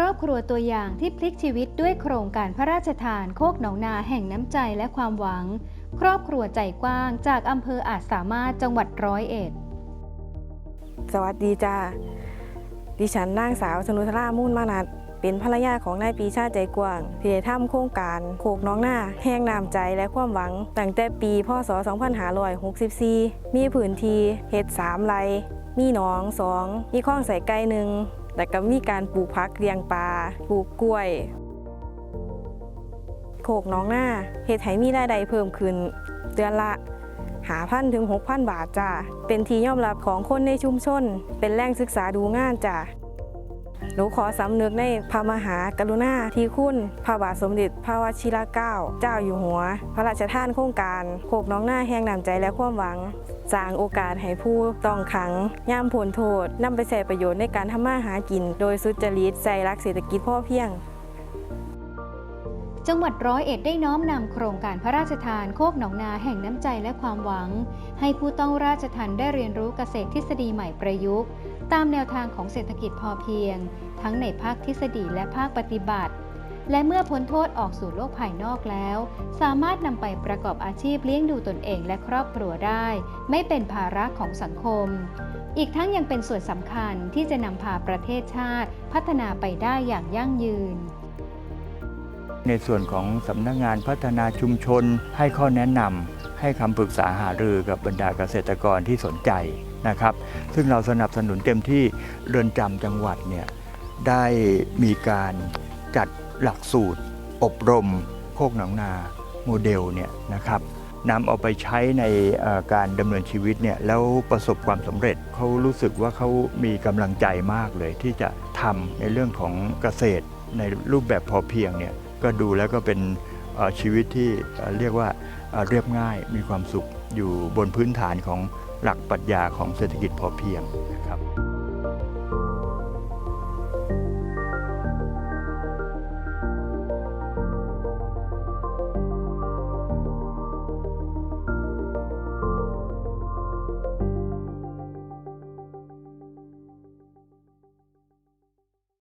ครอบครัวตัวอย่างที่พลิกชีวิตด้วยโครงการพระราชทานโคกหนองนาแห่งน้ำใจและความหวัง ครอบครัวใจกว้างจากอำเภออาจสามารถจังหวัดร้อยเอ็ด สวัสดีจ้าดิฉันนางสาวสนุทรามุ่นมานัดเป็นภรรยาของนายปีชาใจกว้างที่ได้ทำโครงการโขกน้องหน้า แห้งน้ำใจและความหวัง ตั้งแต่ปีพศ 2564 มีผืนทีเห็ดสามไร มีหนองสองมีข้องใส่ไก่หนึ่งแต่ก็มีการปลูกพักเลี้ยงปลาปลูกกล้วยโขกน้องหน้าเห็ดไหมีรายได้เพิ่มขึ้นเดือนละหาพันถึงหกพันบาทจ้าเป็นที่ยอมรับของคนในชุมชน เป็นแหล่งศึกษาดูงานจ้า หนูขอสำนึกในพระมหากรุณาธิคุณพระบาทสมเด็จพระวชิรเกล้าเจ้าอยู่หัว พระราชทานโครงการโขกน้องหน้าแห่งน้ำใจและความหวังสร้างโอกาสให้ผู้ต้องขังย่ามผลโทษนำไปใช้ประโยชน์ในการทำมาหากิน โดยสุจริตใส่รักเศรษฐกิจพ่อเพียง จังหวัดร้อยเอ็ดได้น้อมนำโครงการพระราชทานโคกหนองนาแห่งน้ำใจและความหวัง ให้ผู้ต้องราชทันได้เรียนรู้เกษตรทฤษฎีใหม่ประยุกต์ ตามแนวทางของเศรษฐกิจพอเพียง ทั้งในภาคทฤษฎีและภาคปฏิบัติ และเมื่อพ้นโทษออกสู่โลกภายนอกแล้ว สามารถนำไปประกอบอาชีพเลี้ยงดูตนเองและครอบครัวได้ ไม่เป็นภาระของสังคม อีกทั้งยังเป็นส่วนสำคัญที่จะนำพาประเทศชาติพัฒนาไปได้อย่างยั่งยืนในส่วนของสำนักงานพัฒนาชุมชนให้ข้อแนะนำให้คำปรึกษาหารือกับบรรดาเกษตรกรที่สนใจ นะครับ ซึ่งเราสนับสนุนเต็มที่เรือนจำจังหวัดเนี่ยได้มีการจัดหลักสูตร อบรม โคกหนองนาโมเดลเนี่ยนะครับนำเอาไปใช้ในการดำเนินชีวิตเนี่ยแล้วประสบความสำเร็จเขารู้สึกว่าเขามีกำลังใจมากเลย ที่จะทำในเรื่องของเกษตรในรูปแบบพอเพียงเนี่ยก็ดูแล้วก็เป็นชีวิตที่เรียกว่าเรียบง่ายมีความสุขอยู่บนพื้นฐานของ หลักปรัชญาของเศรษฐกิจพอเพียงนะครับ